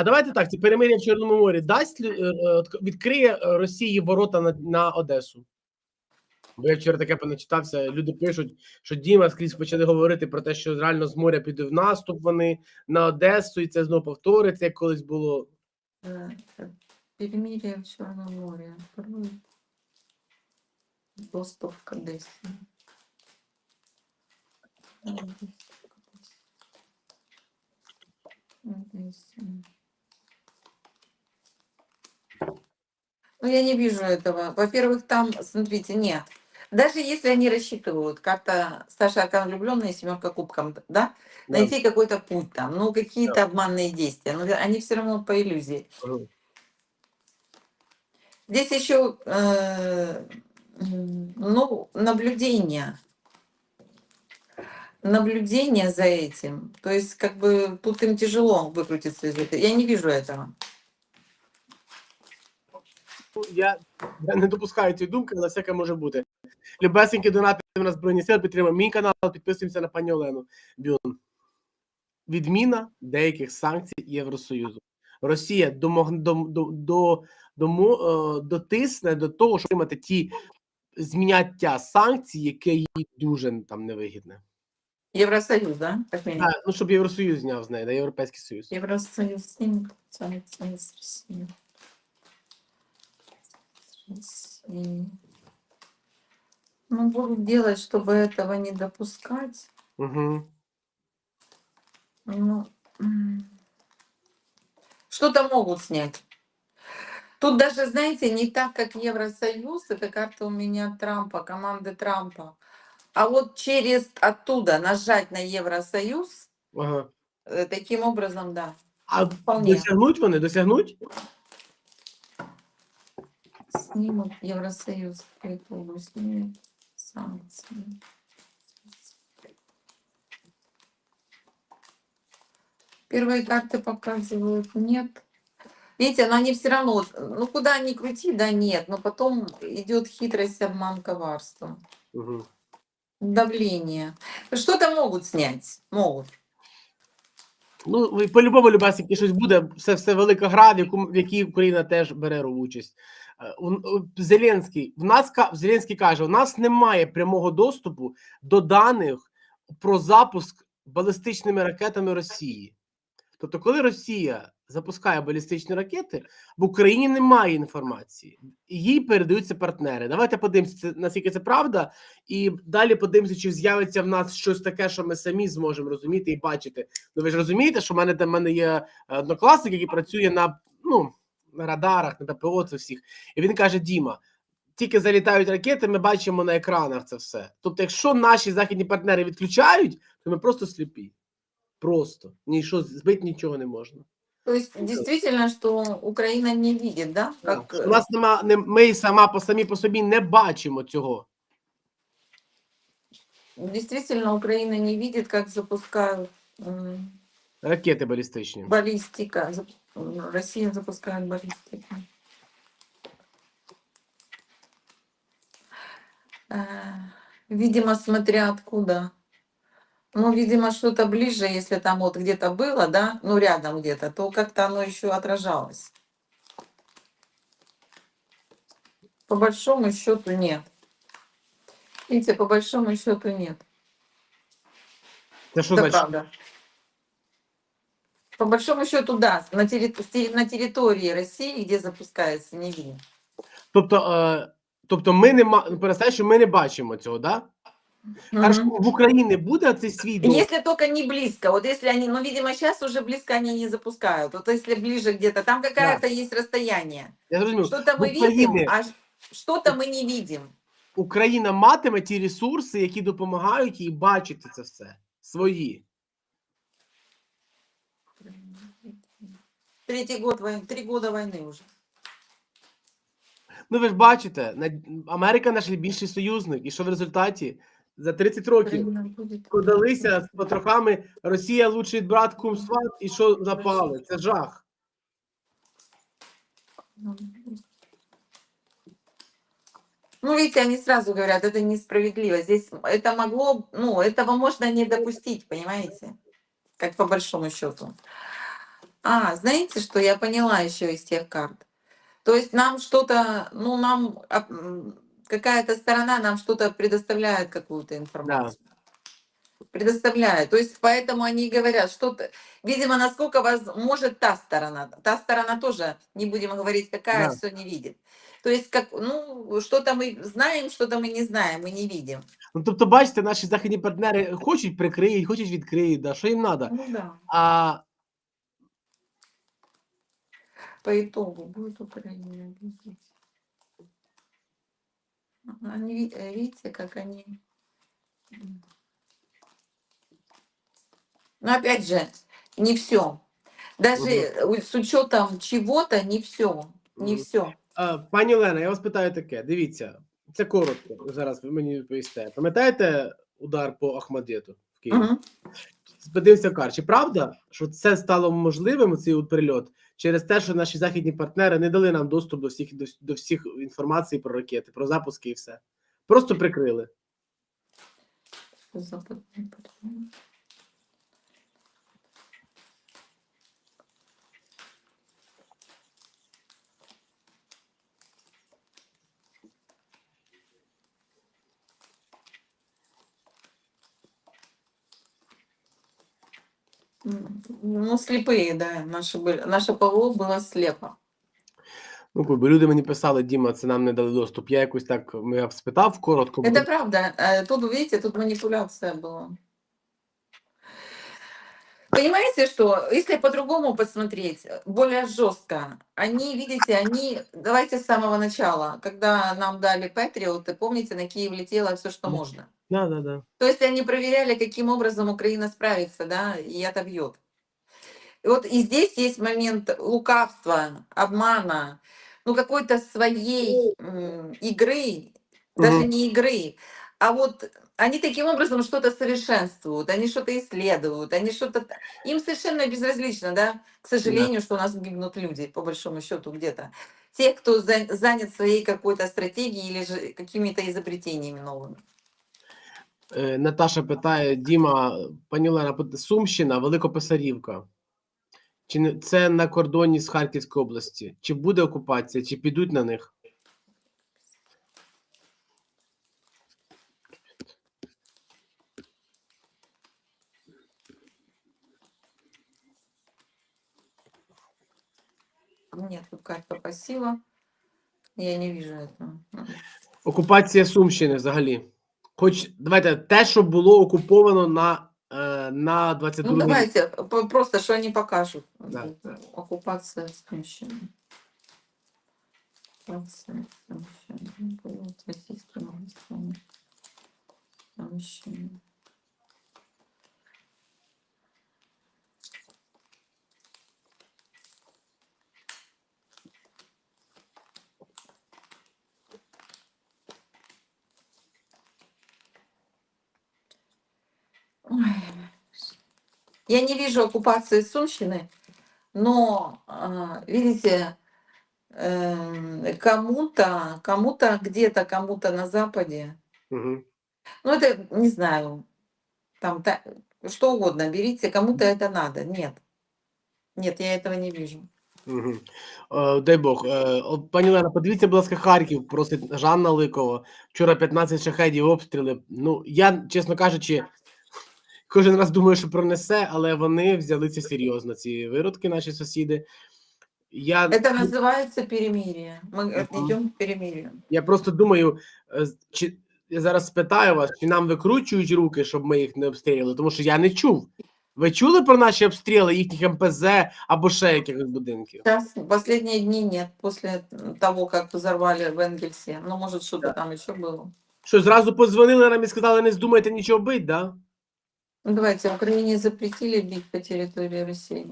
А давайте так, ці перемир'я в Чорному морі дасть е, е, відкриє е, Росії ворота на, на Одесу. Бо я вчора таке поначитався. Люди пишуть, що Діма скрізь почали говорити про те, що реально з моря піде в наступ вони на Одесу, і це знову повториться, як колись було. Перемирие в к Одессе. Одесса, Одесса. Ну, я не вижу этого. Во-первых, там, смотрите, нет. Даже если они рассчитывают, как-то Саша как влюбленная семерка кубком, да, найти какой-то путь там, ну, какие-то обманные действия, но они все равно по иллюзии. Мгм. Здесь еще, э, ну, наблюдение. Наблюдение за этим. То есть, как бы, тут им тяжело выкрутиться из этого. Я не вижу этого. Ну, Я, я не допускаю цієї думки, але всяке може бути. Любесенькі донати на Збройні Сили підтримуємо мій канал, підписуємося на пані Олену Бюн. Відміна деяких санкцій Євросоюзу. Росія домог, дом, до, до, домо, е, дотисне до того, щоб отримати ті зміняття санкцій, яке їй дуже там невигідне. Евросоюз, да? Минимум. А, ну, щоб Євросоюз зняв з неї, да, Європейський Союз. Евросоюз снимет санкции России. Ну, будут делать, чтобы этого не допускать. Угу. Ну, что-то могут снять. Тут даже, знаете, не так, как Евросоюз, это карта у меня Трампа, команды Трампа. А вот через оттуда нажать на Евросоюз, Ага. э, таким образом, да. А Вполне. досягнуть вони? Досягнуть? Снимут Евросоюз, Приколу снимет санкции. Первые карты показывают нет. Видите, но они все равно, ну куда ни крути, да нет, но потом идет хитрость, обман, коварство, Угу. давление. Что-то могут снять, могут. Ну, по-любому, Любасики, щось буде. Все, все велика гра, в, яку, в якій Україна теж бере участь. Е, Зеленський, в нас Зеленський каже: у нас немає прямого доступу до даних про запуск балістичними ракетами Росії. Тобто, коли Росія запускає балістичні ракети, в Україні немає інформації, їй передаються партнери. Давайте подивимося, наскільки це правда, і далі подивимося, чи з'явиться в нас щось таке, що ми самі зможемо розуміти і бачити. Ну ви ж розумієте, що в мене там в мене є однокласник, який працює на ну на радарах, на ППО це всіх. І він каже: Діма, тільки залітають ракети, ми бачимо на екранах це все. Тобто, якщо наші західні партнери відключають, то ми просто сліпі. Просто нічого збити нічого не можна. То есть действительно, что Украина не видит, да? Как, У нас нема не ми сама по самі по собі не бачимо цього. Действительно, Украина не видит, как запускают м, Ракети балістичні. баллистика. Зап- Россия запускает баллистику. Э, Видимо, смотря откуда. Ну, видимо, что-то ближе, если там вот где-то было, да, ну, рядом где-то, то как-то оно еще отражалось. По большому счету нет. Видите, по большому счету нет. Це що Это значить? правда. По большому счету, да, на, терри- на территории России, где запускается, не видно. Тобто, е, тобто ми не ма... перестань, що ми не бачимо цього, да? Хорошо, Мгм. в Україні буде цей свій доступ? Если только не близко, вот если они, ну, видимо, сейчас уже близко они не запускают, вот если ближе где-то, там какое-то есть расстояние. Я зрозумів. Что-то в мы видим, Україні, а ш- что-то мы не видим. Україна матиме ті ресурси, які допомагають їй бачити це все. Свої. Третий год войны, три года войны уже. Ну ви ж бачите, на- Америка наш найбільший союзник, і що в результаті за 30 років Украина будет- продалися з потрохами Росія лучший брат кум сват, і що запали? Це жах. Ну, видите, они сразу говорят, это несправедливо. Здесь это могло, ну, этого можно не допустить, понимаете? Как по большому счету. А, знаете, что я поняла еще из тех карт? То есть нам что-то, ну, нам а, м, какая-то сторона нам что-то предоставляет, какую-то информацию. Предоставляет. То есть поэтому они и говорят, что, то видимо, насколько вас может та сторона. Та сторона тоже, не будем говорить, какая, Да. все не видит. То есть, как, ну, что-то мы знаем, что-то мы не знаем, мы не видим. Ну, тобто, бачите, наші західні партнери хочуть прикриють, хочуть відкриють, да, що їм треба. Ну да. А По итогу будет Украина победить. Ага, Они, э, видите, как они... Но опять же, не все. Даже угу. с учетом чего-то не все. Не все. Пані Олена, я вас питаю таке: дивіться, це коротко. Зараз ви мені відповісте. Пам'ятаєте удар по Ахмадиту в Києві? Подивився кар. Чи правда, що це стало можливим цей от прильот через те, що наші західні партнери не дали нам доступ до всіх до, до всіх інформацій про ракети, про запуски і все. Просто прикрили. Западний партнер. Ну, слепые, да, наши были. Наше ПВО было слепо. Ну, бо люди мені писали, Діма, це нам не дали доступ. Я якось так ну, я спитав коротко. Это правда. Э, Тут, видите, тут манипуляция была. Понимаете, что если по-другому посмотреть, э, более жестко, они, видите, они, давайте с самого начала, когда нам дали Патриоты, помните, на Киев летело все, что Да. можно. Да, да, да. То есть они проверяли, каким образом Украина справится, да, и отобьет. И вот и здесь есть момент лукавства, обмана, ну какой-то своей игры, даже не игры, а вот они таким образом что-то совершенствуют, они что-то исследуют, они что-то... Им совершенно безразлично, да, к сожалению, что у нас гибнут люди, по большому счету, где-то. Те, кто за- занят своей какой-то стратегией или же какими-то изобретениями новыми. Е, Наташа питає: Діма, пані Олена, Сумщина, Великописарівка. Чи це на кордоні з Харківської області? Чи буде окупація, чи підуть на них? Нет, тут карта пассива. Я не вижу этого. М. Окупація Сумщини взагалі. Хоч давайте те, що було окуповано на, е, на 22 Ну давайте п- просто, что они покажут. Да. Оккупация Сумщины. Оккупация Сумщины. Было российским властями. Сумщины. Ой. Я не вижу оккупации Сумщины, но, а, видите, эм, кому-то, кому-то где-то, кому-то на Западе, Угу. ну это, не знаю, там та- что угодно, берите, кому-то это надо. Нет, нет, я этого не вижу. Угу. Е, дай Бог. Е, о, пані Олена, подивіться, будь ласка, Харків, просить Жанна Ликова. Вчора 15 шахедів обстріли. Ну, я, чесно кажучи, кожен раз думаю, що пронесе, але вони взяли це серйозно, ці виродки, наші сусіди. Я, Это называется перемирие. Мы Мгм. идем к перемирию. я просто думаю, е, з- чи я зараз спитаю вас, чи нам викручують руки, щоб ми їх не обстрілювали, тому що я не чув. Ви чули про наші обстріли їхніх МПЗ або ще якихось будинків? Сейчас, последние дни нет, после того, как взорвали в Энгельсе. Ну, может, что-то Да. там еще было. Що зразу подзвонили нам і сказали, не здумайте нічого бить, да? Ну, давайте, Украине запретили бить по территории России.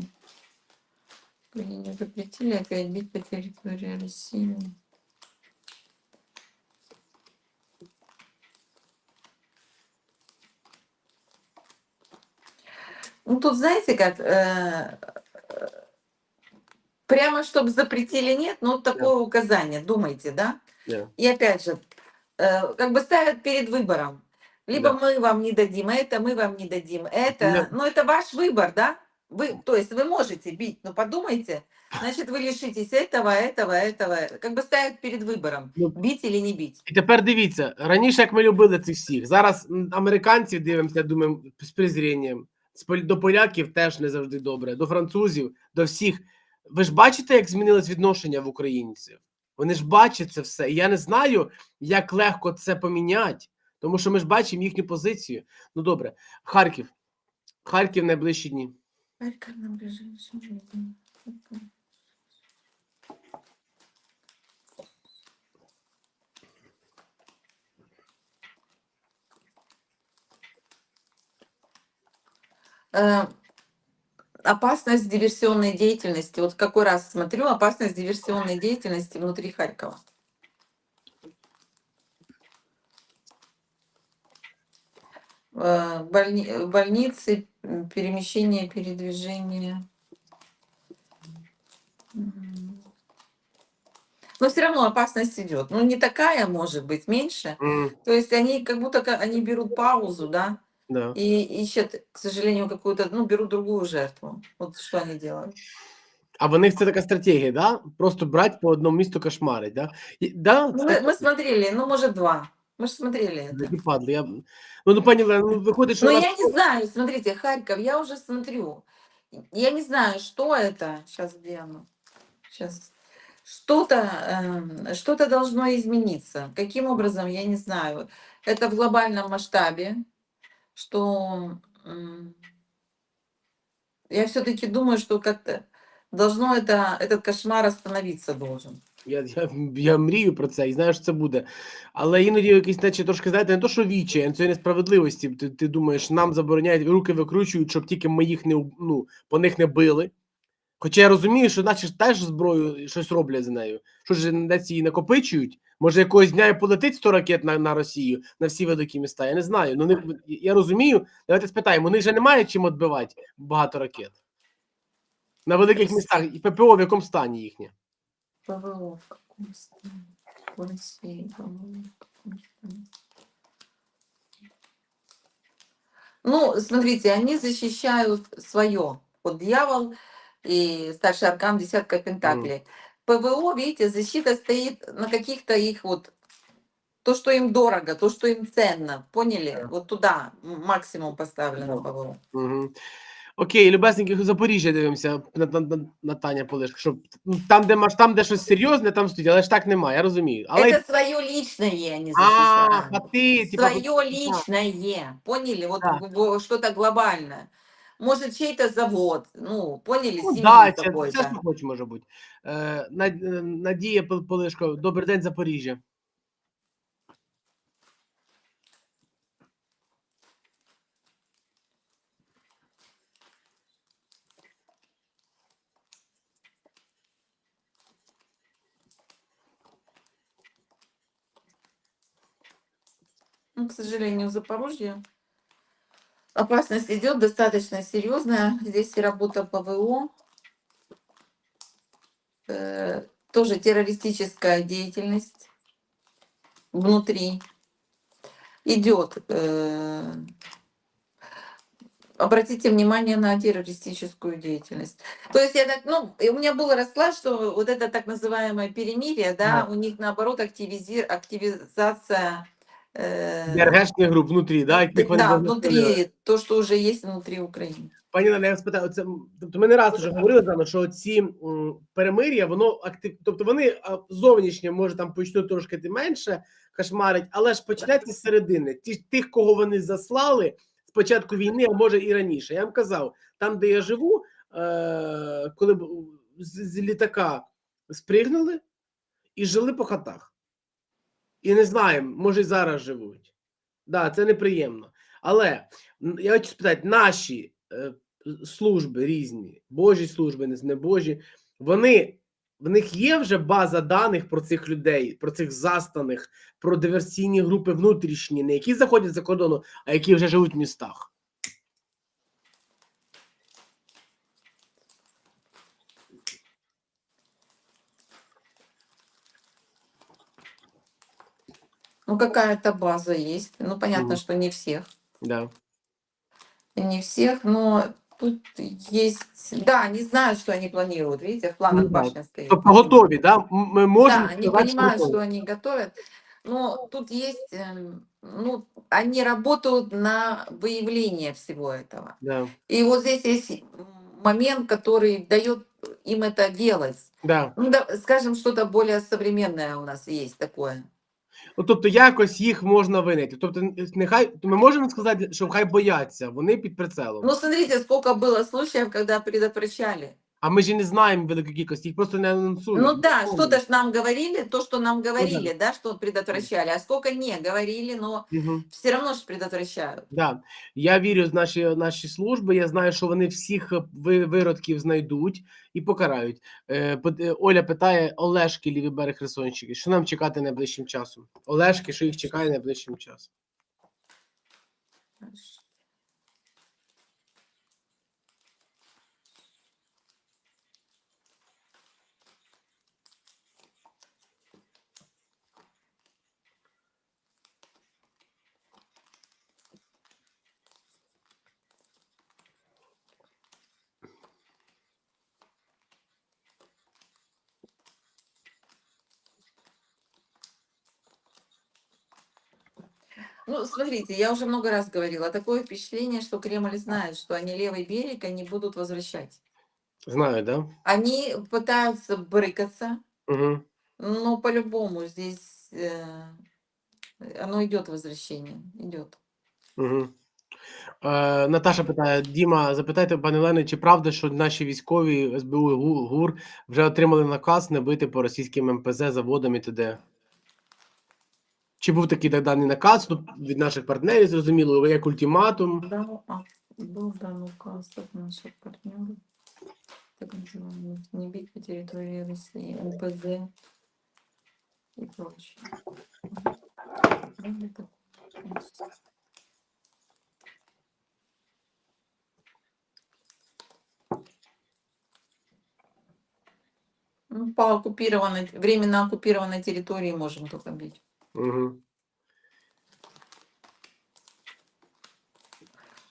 Украине запретили опять бить по территории России. Ну, тут знаете как, э, прямо чтобы запретили нет, ну, такое указание, думайте, да? Ні. И опять же, э, как бы ставят перед выбором. Либо Да. мы вам не дадим это, мы вам не дадим это. Да. Но это ваш выбор, да? Вы, то есть вы можете бить, но подумайте, значит, вы лишитесь этого, этого, этого. Как бы ставят перед выбором, Ну, бить или не бить. І тепер дивіться, раніше як ми любили цих всіх, зараз м, американців дивимося, думаємо, з презрінням. З поль- До поляків теж не завжди добре, до французів, до всіх. Ви ж бачите, як змінилось відношення в українців? Вони ж бачать це все. І я не знаю, як легко це поміняти, тому що ми ж бачимо їхню позицію. Ну добре, Харків. Харків найближчі дні. Харьков на ближайшем жизни. Э, Опасность диверсионной деятельности. Вот какой раз смотрю, опасность диверсионной деятельности внутри Харькова. больни- больницы, м, перемещение, передвижение. М. Но все равно опасность идет. Ну, не такая, может быть, меньше. М, То есть они как будто ка- они берут паузу, да, да. и ищут, к сожалению, какую-то, ну, берут другую жертву. Вот что они делают. А в них це така стратегія, да? Просто брати по одному місту кошмарить, да? І, да? Ну, мы, мы смотрели, ну, может, два. Мы же смотрели это. Такі падли. Я... Ну, ну, Олена, ну, виходить, що Но у нас- я не знаю, смотрите, Харьков, я уже смотрю. Я не знаю, что это. Сейчас где оно? Сейчас. Что-то эм, что-то должно измениться. Каким образом, я не знаю. Это в глобальном масштабе, что м, я все-таки думаю, что как-то должно это, этот кошмар остановиться должен. Я, я, я мрію про це і знаю, що це буде. Але іноді якісь, наче трошки, знаєте, не то, що віче, а цієї несправедливості. Ти, ти думаєш, нам забороняють, руки викручують, щоб тільки ми їх не ну, по них не били. Хоча я розумію, що ж теж зброю щось роблять з нею. Що ж десь її накопичують? Може, якогось дня і полетить 100 ракет на, на Росію, на всі великі міста. Я не знаю. Ну, не, я розумію. Давайте спитаємо, вони вже немає чим відбивати багато ракет. На великих містах. І ППО в якому стані їхнє? ПВО в каком России, ПВО в каком? Ну, смотрите, они защищают свое. Вот дьявол и старший аркан десятка пентаклей. ПВО, видите, защита стоит на каких-то их вот то, что им дорого, то, что им ценно. Поняли? Вот туда максимум поставлено ПВО. Угу. Окей, любесненьких Запоріжжя дивимося на, на, на, на Таня Полишко. Щоб ну, там, де маш, там, де щось серйозне, там стоїть, але ж так немає, я розумію. Але Это свое личное они а, защищают. а ти, типа, Свое личное. Поняли? Вот Да. в- в- что-то глобальное. Может, чей-то завод. Ну, поняли? ну, да, це, какой-то. це що хоч може бути. Е, Над- е, Надія Пол- Полишко, добрий день, Запоріжжя. К сожалению, Запорожье. Опасность идет достаточно серьезная. Здесь и работа ПВО. Э, тоже террористическая деятельность внутри идет. э, обратите внимание на террористическую деятельность. То есть я так, ну, у меня был расклад, что вот это так называемое перемирие, да, Да. у них наоборот активизи- активизация ДРГшних груп внутрі, да, яких вони да, внутри, то, что уже есть внутри Украины. Пані Лена, я вас питаю, це, тобто ми не раз вже говорили з вами, що ці м, перемир'я, воно актив, тобто вони а, зовнішньо, може там почнуть трошки менше кошмарить, але ж почнеться з середини. Ті, тих, кого вони заслали з початку війни, а може і раніше. Я вам казав, там, де я живу, е, коли б з, з літака спригнули і жили по хатах. І не знаємо, може, зараз живуть. Да, це неприємно. Але я хочу спитати, наші е, служби різні, Божі служби, не небожі, вони в них є вже база даних про цих людей, про цих застаних, про диверсійні групи внутрішні, не які заходять за кордону, а які вже живуть в містах. Ну, какая-то база есть. Ну, понятно, Мгм. что не всех. Да. Не всех, но Тут есть, да, они знают, что они планируют, видите, в планах Ну башня стоит. Тобто готові, да? М- Ми можемо Да, они понимают, готові. что они готовят. Но тут есть, эм, ну, они работают на выявление всего этого. Да. И вот здесь есть момент, который дает им это делать. Да. Ну, да, скажем, что-то более современное у нас есть такое. Ну, тобто якось їх можна винайти. Тобто, нехай ми можемо сказати, що хай бояться, вони під прицелом. Ну, смотрите, сколько было случаев, когда предотвращали. А ми ж не знаємо великої кількості, їх просто не анонсують. Ну да, Ніколи. что-то ж нам говорили, то, что нам говорили, да, что предотвращали, а сколько не говорили, но Мгм. все равно же предотвращают. Да. Я вірю в наші, наші служби. Я знаю, що вони всіх е, ви- виродків знайдуть і покарають. Е, пот- е, Оля питає Олешки, лівий берег Херсонщики. Що нам чекати найближчим часом? Олешки, що їх чекає найближчим часом? Ну, смотрите, я уже много раз говорила, такое впечатление, что Кремль знает, что они левый берег, они будут возвращать. Знаю, да? Они пытаются брыкаться, Угу. но по-любому здесь э, оно идет возвращение, идет. Угу. Е, Наташа питає: Діма, запитайте у пане Лени, чи правда, що наші військові СБУ і ГУ- ГУР вже отримали наказ не бити по російським МПЗ заводам і т.д. Чи був такий так даний наказ ну, від наших партнерів, зрозуміло, як ультиматум? Да, а, был дан указ от наших партнеров, так называемых, не бить по территории России, МПЗ и прочее. Ну, это, конечно. Ну, по оккупированной, временно оккупированной территории можем только бить. Угу.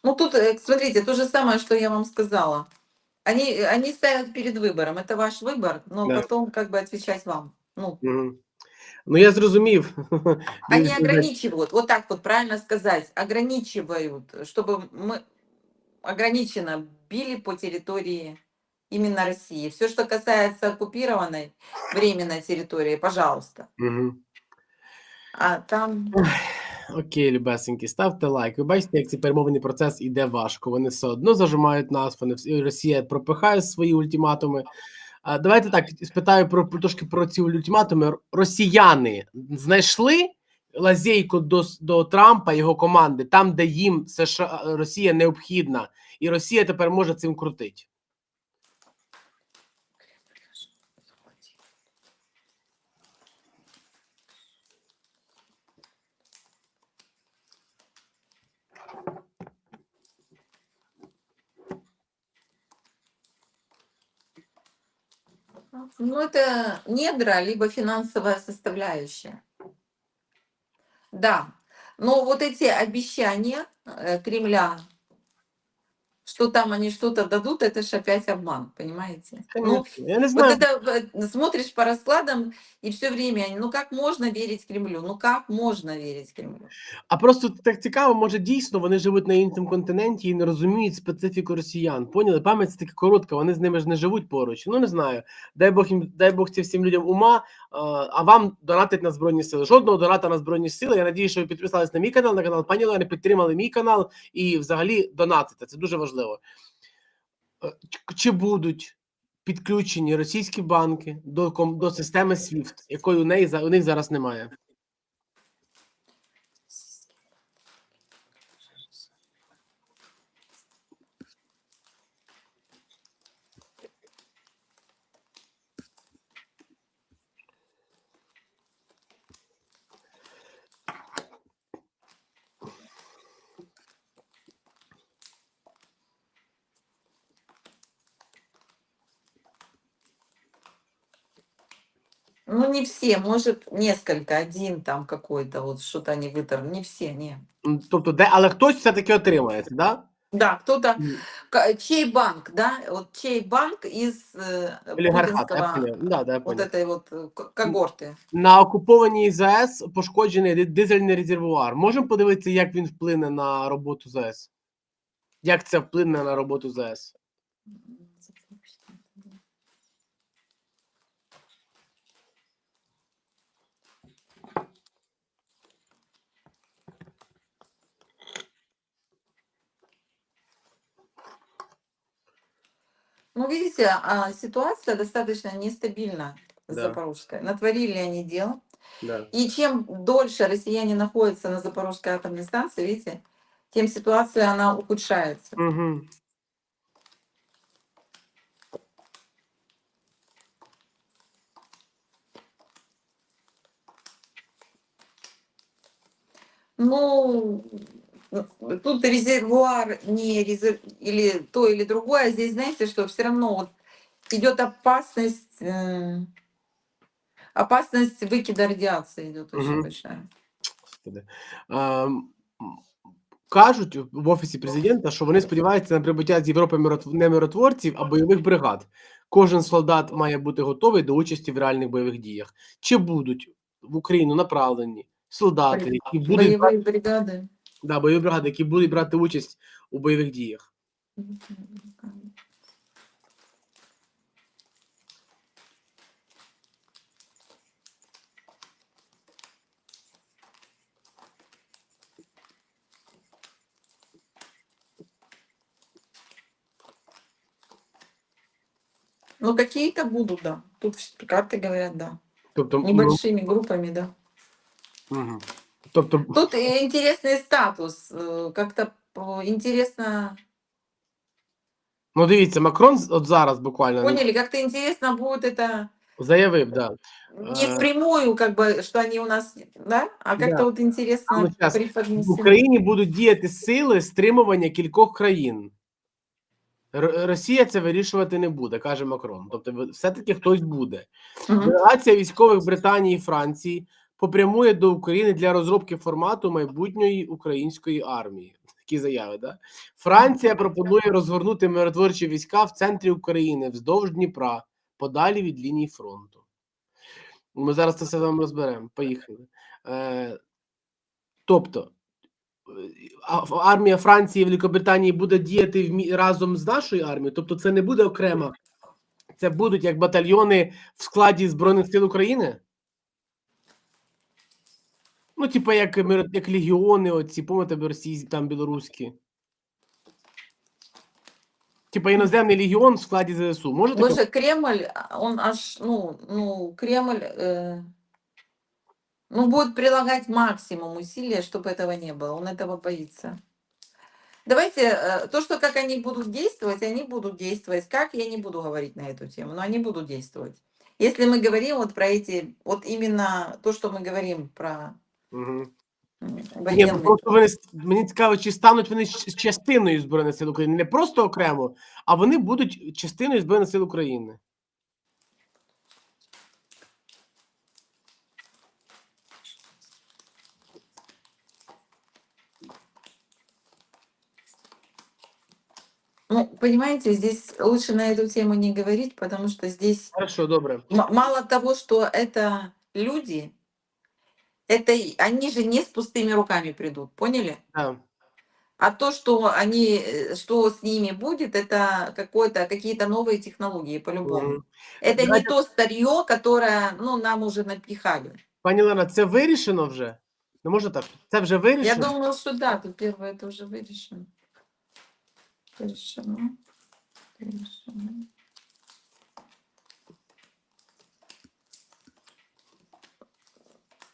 Ну, тут, э, смотрите, то же самое, что я вам сказала. Они, э, они ставят перед выбором. Это ваш выбор, но Да. потом как бы отвечать вам. Ну, Угу. Ну, я зрозумів. они ограничивают, вот так вот правильно сказать, ограничивают, чтобы мы ограниченно били по территории именно России. Все, что касается оккупированной временной территории, пожалуйста. Угу. А там Окей, любесенькі, ставте лайк. Ви бачите, як цей перемовний процес іде важко. Вони все одно зажимають нас, вони Росія пропихає свої ультиматуми. А, давайте так спитаю про трошки про ці ультиматуми. Росіяни знайшли лазейку до, до Трампа його команди, там, де їм США Росія необхідна, і Росія тепер може цим крутити. Ну, это недра, либо финансовая составляющая. Да. Но вот эти обещания э, Кремля, что там они что-то дадут, это же опять обман, понимаете? Ну, Я не вот знаю. это э, смотришь по раскладам, и все время, они, ну как можно верить Кремлю? Ну как можно верить Кремлю? А просто так цікаво, може дійсно вони живуть на іншому континенті і не розуміють специфіку росіян. Поняли? Пам'ять це таки коротка, вони з ними ж не живуть поруч. Ну не знаю. Дай Бог їм, дай Бог цим всім людям ума. А, а вам донатить на збройні сили. Жодного доната на збройні сили. Я надію, що ви підписались на мій канал, на канал пані Олени, підтримали мій канал і взагалі донатите. Це дуже важливо. Е, ч- Чи будуть підключені російські банки до, до системи SWIFT, якої у неї у них зараз немає? Ну не все, может несколько, один там какой-то, вот что-то они вытор, не все, не. М, Тобто, де, але хтось все-таки отримає, да? Да, кто-то, М, ка- чей банк, да, вот чей банк из э, Олігархат, я путинского, поняв. Да, да, я вот поняв. этой вот э, к- когорты. На окупованій ЗАЕС пошкоджений ди- дизельний резервуар. Можемо подивитися, як він вплине на роботу ЗАЕС? Як це вплине на роботу ЗАЕС? Ну, видите, а, ситуация достаточно нестабильна Да. Запорожской. Натворили они дел. Да. И чем дольше россияне находятся на Запорожской атомной станции, видите, тем ситуация, она ухудшается. Угу. Ну, тут резервуар не резер... или то или другое, а здесь знаете, что все равно вот идет опасность, э, опасность выкида радиации идет очень Мгм. большая. Господи. Ем, м, Кажуть в офісі президента, що вони сподіваються на прибуття з Європи миротв- не миротворців, а бойових бригад. Кожен солдат має бути готовий до участі в реальних бойових діях. Чи будуть в Україну направлені солдати, Бри- які будуть Боевые бригады. да, бойові бригади, які будуть брати участь у бойових діях? Ну, какие-то будут, да. Тут вс- карты говорят, да. Тобто, ну, Небольшими группами, да. мгм. тобто Тут э, интересный статус. э, Как-то э, интересно, ну дивіться, Макрон з- от зараз буквально поняли, как-то интересно будет это заявив, да. не Э, впрямую, как бы, что они у нас, да, а как-то Да. вот интересно Ну, щас, В преподнесено. Україні будуть діяти сили стримування кількох країн. Р- Росія це вирішувати не буде, каже Макрон. Тобто, ви- все-таки хтось буде. Мгм. Делегація військових Британії і Франції попрямує до України для розробки формату майбутньої української армії. Такі заяви, да? Франція пропонує розгорнути миротворчі війська в центрі України вздовж Дніпра, подалі від лінії фронту. Ми зараз це все вам розберемо. Поїхали. Е, тобто, е, армія Франції і Великобританії буде діяти разом з нашою армією, тобто це не буде окремо. Це будуть як батальйони в складі Збройних сил України? Ну, типу, як, миро- як легіони, оці, пам'ятаєте, російські, там білоруські. Типа іноземний легіон в складі ЗСУ. Може таке? Боже, Кремль, а, он аж, ну, ну, Кремль, э, ну, будет прилагать максимум усилия, чтобы этого не было. Он этого боится. Давайте, э, то, что как они будут действовать, они будут действовать. Как, я не буду говорить на эту тему, но они будут действовать. Если мы говорим вот про эти, вот именно то, что мы говорим про Угу. м, Ні, ну, военные просто вони с- мені цікаво, чи стануть вони ч- частиною Збройних сил України, не просто окремо, а вони будуть частиною Збройних сил України. Ну, понимаете, здесь лучше на эту тему не говорить, потому что здесь Хорошо, добре. м- мало того, что это люди, это и- они же не с пустыми руками придут, поняли? Да. А то, что они, э, что с ними будет, это какое-то какие-то новые технологии по-любому. Мгм. Это не Давайте- то старье, которое, ну, нам уже напихали. Пані Лена, це вирішено вже? Не можна так? Це вже Я вирішено? думаю, что да, тут первое это уже вырешено. Решено. Решено.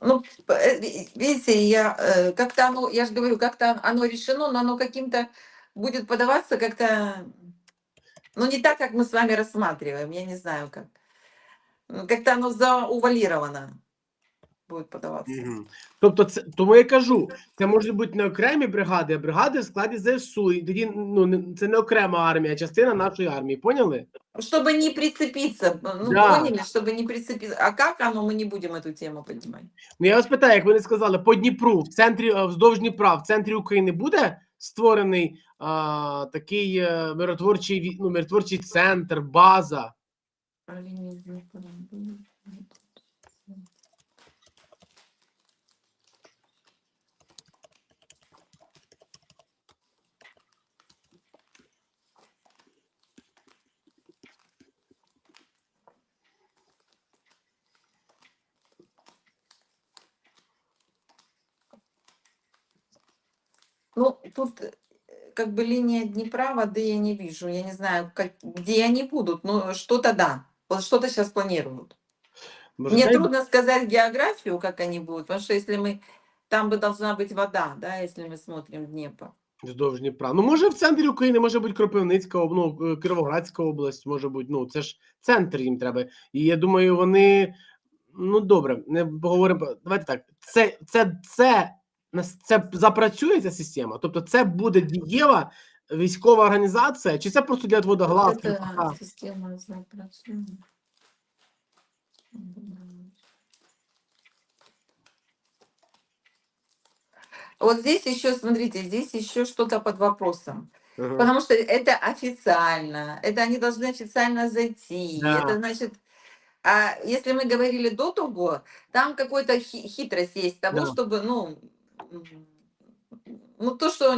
Ну, э, ви- видите, я э, как-то оно, я же говорю, как-то оно решено, но оно каким-то будет подаваться как-то, ну, не так, как мы с вами рассматриваем, я не знаю как. Как-то оно заувалировано будет подаваться. Мгм. Тобто, це тому я кажу, це можуть бути не окремі бригади, а бригади в складі ЗСУ. І тоді ну не- це не окрема армія, а частина нашої армії. Поняли? Чтобы не прицепиться, ну, Да. поняли, чтобы не прицепиться. А как оно, мы не будем эту тему поднимать. Ну я вас питаю, як ви не сказали, по Дніпру, в центрі е, вздовж Дніпра, в центрі України буде створений а, такий е, миротворчий ві- ну, миротворчий центр, база. Ну, тут э, как бы линия Днепра, воды я не вижу. Я не знаю, как, где они будут, но что-то да. Вот что-то сейчас планируют. Може, Мне дай- трудно сказать географию, как они будут, потому что если мы... Там бы должна быть вода, да, если мы смотрим Днепр. Вздовж Дніпра. Ну, може, в центрі України може бути Кропивницька, об- ну, е, Кіровоградська область, може бути. Ну, це ж центр їм треба. І я думаю, вони. Ну, добре, не поговоримо. про- Давайте так. Це, це, це, нас- це запрацює ця система. Тобто, це буде дієва військова організація, чи це просто для водоглазки? Это система запрацює. Вот здесь еще, смотрите, здесь еще что-то под вопросом. Ага. Потому что это официально, это они должны официально зайти. Да. Это значит, а если мы говорили до того, там какой-то хи- хитрость есть того, Да. чтобы, ну, м, ну то, что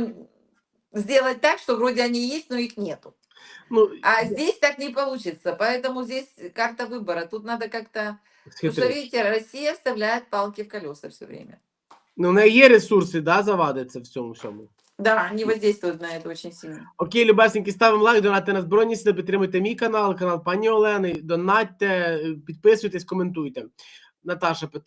сделать так, что вроде они есть, но их нету. Ну, А здесь так не получится, поэтому здесь карта выбора. Тут надо как-то, потому что, схитрить. видите, Россия вставляет палки в колеса все время. Ну, в неї є ресурси, да, завадиться в цьому всьому. Да, они воздействуют на это очень сильно. Окей, любесенькі, ставимо лайк, донатьте на збройні сили, підтримуйте мій канал, канал пані Олени, донатьте, підписуйтесь, коментуйте. Наташа питає.